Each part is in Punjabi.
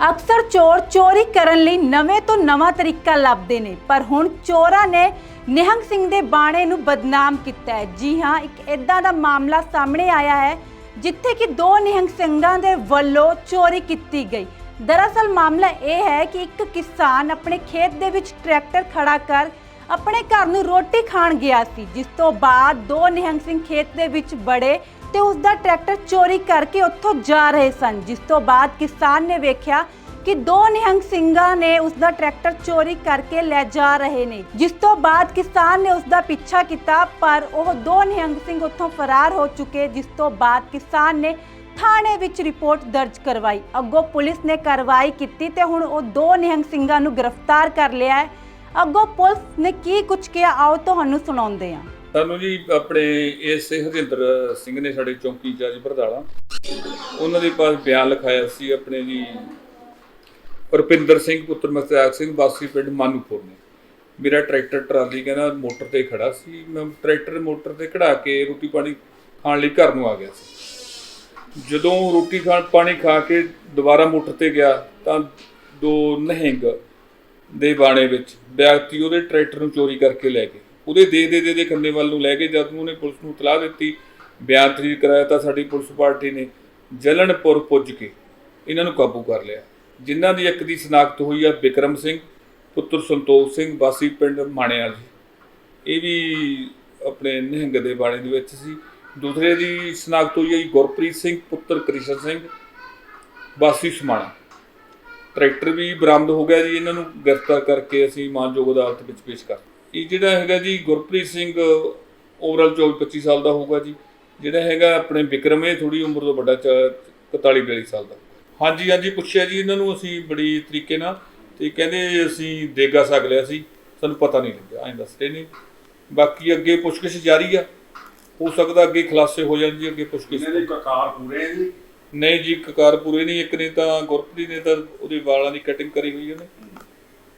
ਅਕਸਰ ਚੋਰ ਚੋਰੀ ਕਰਨ ਲਈ ਨਵੇਂ ਤੋਂ ਨਵਾਂ ਤਰੀਕਾ ਲੱਭਦੇ ਨੇ, ਪਰ ਹੁਣ ਚੋਰਾਂ ਨੇ ਨਿਹੰਗ ਸਿੰਘ ਦੇ ਬਾਣੇ ਨੂੰ ਬਦਨਾਮ ਕੀਤਾ ਹੈ। ਜੀ ਹਾਂ, ਇੱਕ ਇਦਾਂ ਦਾ ਮਾਮਲਾ ਸਾਹਮਣੇ ਆਇਆ ਹੈ, ਜਿੱਥੇ ਕਿ ਦੋ ਨਿਹੰਗ ਸਿੰਘਾਂ ਦੇ ਵੱਲੋਂ ਚੋਰੀ ਕੀਤੀ ਗਈ। ਦਰਅਸਲ ਮਾਮਲਾ ਇਹ ਹੈ ਕਿ ਇੱਕ ਕਿਸਾਨ ਆਪਣੇ ਖੇਤ ਦੇ ਵਿੱਚ ਟਰੈਕਟਰ ਖੜਾ ਕਰ ਆਪਣੇ ਘਰ ਨੂੰ ਰੋਟੀ ਖਾਣ ਗਿਆ ਸੀ, ਜਿਸ ਤੋਂ ਬਾਅਦ ਦੋ ਨਿਹੰਗ ਸਿੰਘ ਖੇਤ ਦੇ ਵਿੱਚ ਬੜੇ ਤੇ ਉਸ ਦਾ ਟਰੈਕਟਰ ਚੋਰੀ ਕਰਕੇ ਉੱਥੋਂ ਜਾ ਰਹੇ ਸਨ, ਜਿਸ ਤੋਂ ਬਾਅਦ ਕਿਸਾਨ ਨੇ ਵੇਖਿਆ ਕਿ ਦੋ ਨਿਹੰਗ ਸਿੰਘਾਂ ਨੇ ਉਸ ਦਾ ਟਰੈਕਟਰ ਚੋਰੀ ਕਰਕੇ ਲੈ ਜਾ ਰਹੇ ਨੇ, ਜਿਸ ਤੋਂ ਬਾਅਦ ਕਿਸਾਨ ਨੇ ਉਸ ਦਾ ਪਿੱਛਾ ਕੀਤਾ, ਪਰ ਉਹ ਦੋ ਨਿਹੰਗ ਸਿੰਘ ਉੱਥੋਂ ਫਰਾਰ ਹੋ ਚੁੱਕੇ, ਜਿਸ ਤੋਂ ਬਾਅਦ ਕਿਸਾਨ ਨੇ ਥਾਣੇ ਵਿੱਚ ਰਿਪੋਰਟ ਦਰਜ ਕਰਵਾਈ। ਅੱਗੋਂ ਪੁਲਿਸ ਨੇ ਕਾਰਵਾਈ ਕੀਤੀ ਤੇ ਹੁਣ ਉਹ ਦੋ ਨਿਹੰਗ ਸਿੰਘਾਂ ਨੂੰ ਗ੍ਰਿਫਤਾਰ ਕਰ ਲਿਆ ਹੈ। ਅੱਗੋਂ ਪੁਲਿਸ ਨੇ ਕੀ ਕੁਝ ਕਿਹਾ, ਆਓ ਤੁਹਾਨੂੰ ਸੁਣਾਉਂਦੇ ਹਾਂ। ਤੁਹਾਨੂੰ ਜੀ ਆਪਣੇ ਇਸ ਹਰਜਿੰਦਰ ਸਿੰਘ ਨੇ ਸਾਡੇ ਚੌਂਕੀ ਜੱਜ ਬਰਦਾਲਾ। ਉਹਨਾਂ ਦੇ ਪਾਸ ਬਿਆਨ ਲਿਖਾਇਆ ਸੀ ਆਪਣੇ ਜੀ ਰੁਪਿੰਦਰ ਸਿੰਘ, ਪੁੱਤਰ ਮਸਤਾਕ ਸਿੰਘ, ਵਾਸੀ ਪਿੰਡ ਮਾਨੂਪੁਰ ਨੇ। ਮੇਰਾ ਟਰੈਕਟਰ, ਟਰਾਲੀ ਕਹਿੰਦਾ ਮੋਟਰ ਤੇ ਖੜਾ ਸੀ। ਮੈਂ ਟਰੈਕਟਰ ਮੋਟਰ ਤੇ ਖੜਾ ਕੇ ਰੋਟੀ ਪਾਣੀ ਖਾਣ ਲਈ ਘਰ ਨੂੰ ਆ ਗਿਆ ਸੀ। ਜਦੋਂ ਰੋਟੀ ਖਾਣ, ਪਾਣੀ ਖਾ ਕੇ ਦੁਬਾਰਾ ਮੋਟਰ ਤੇ ਗਿਆ ਤਾਂ ਦੋ ਨਹਿੰਗ ਦੇ ਬਾਣੇ ਵਿੱਚ ਵਿਅਕਤੀ ਉਹਦੇ ਟਰੈਕਟਰ ਨੂੰ ਚੋਰੀ ਕਰਕੇ ਲੈ ਗਏ। ਉਹਦੇ ਦੇ ਦੇ ਦੇ ਦੇ ਖੰਨੇ ਵੱਲ ਨੂੰ ਲੈ ਕੇ ਜਦ ਉਹਨੇ ਪੁਲਿਸ ਨੂੰ ਤਲਾਹ ਦਿੱਤੀ, ਬਿਆਨ ਤਰੀਰ ਕਰਾਇਆ ਤਾਂ ਸਾਡੀ ਪੁਲਿਸ ਪਾਰਟੀ ਨੇ ਜਲਨਪੁਰ ਪੁੱਜ ਕੇ ਇਹਨਾਂ ਨੂੰ ਕਾਬੂ ਕਰ ਲਿਆ। ਜਿਨ੍ਹਾਂ ਦੀ ਇੱਕ ਦੀ ਸ਼ਨਾਖਤ ਹੋਈ ਆ ਵਿਕਰਮ ਸਿੰਘ, ਪੁੱਤਰ ਸੰਤੋਖ ਸਿੰਘ, ਵਾਸੀ ਪਿੰਡ ਮਾਣਿਆਲ ਜੀ ਇਹ ਵੀ ਆਪਣੇ ਨਿਹੰਗ ਦੇ ਬਾਣੇ ਦੇ ਵਿੱਚ ਸੀ। ਦੂਸਰੇ ਦੀ ਸ਼ਨਾਖਤ ਹੋਈ ਹੈ ਜੀ ਗੁਰਪ੍ਰੀਤ ਸਿੰਘ, ਪੁੱਤਰ ਕ੍ਰਿਸ਼ਨ ਸਿੰਘ, ਵਾਸੀ ਸਮਾਣਾ। ਟਰੈਕਟਰ ਵੀ ਬਰਾਮਦ ਹੋ ਗਿਆ ਜੀ, ਇਹਨਾਂ ਨੂੰ ਗ੍ਰਿਫਤਾਰ ਕਰਕੇ ਅਸੀਂ ਮਾਨਯੋਗ ਅਦਾਲਤ ਵਿੱਚ ਪੇਸ਼ ਕਰ ਇਹ ਜਿਹੜਾ ਹੈਗਾ ਜੀ, ਗੁਰਪ੍ਰੀਤ ਸਿੰਘ ਓਵਰਆਲ 24 25 ਸਾਲ ਦਾ ਹੋਊਗਾ ਜੀ। ਜਿਹੜਾ ਹੈਗਾ ਆਪਣੇ ਵਿਕਰਮ, ਇਹ ਥੋੜੀ ਉਮਰ ਤੋਂ ਵੱਡਾ 41 42 ਸਾਲ ਦਾ। ਹਾਂਜੀ ਹਾਂਜੀ, ਪੁੱਛਿਆ ਜੀ, ਇਹਨਾਂ ਨੂੰ ਅਸੀਂ ਬੜੀ ਤਰੀਕੇ ਨਾਲ ਤੇ ਕਹਿੰਦੇ ਅਸੀਂ ਦੇਗਾ ਸਕ ਲਿਆ ਸੀ, ਸਾਨੂੰ ਪਤਾ ਨਹੀਂ ਲੱਗਿਆ, ਐਂ ਦੱਸਦੇ ਨੇ। ਬਾਕੀ ਅੱਗੇ ਪੁੱਛਗਿੱਛ ਜਾਰੀ ਆ। ਹੋ ਸਕਦਾ ਅੱਗੇ ਖੁਲਾਸੇ ਹੋ ਜਾਣ ਜੀ, ਅੱਗੇ ਪੁੱਛਗਿੱਛ। ਇਹਨਾਂ ਦੇ ਕਕਾਰ ਪੂਰੇ ਹੈ ਜੀ? ਨਹੀਂ ਜੀ ਕਕਾਰ ਪੂਰੇ ਨਹੀਂ, ਇੱਕ ਨੇ ਤਾਂ ਗੁਰਪ੍ਰੀਤ ਨੇ ਤਾਂ ਉਹਦੇ ਵਾਲਾਂ ਦੀ ਕਟਿੰਗ ਕਰੀ ਹੋਈ ਉਹਨੇ।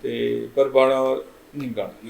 ਤੇ ਪਰ ਬਾਣਾ ਨਹੀਂ ਗਾਣਾ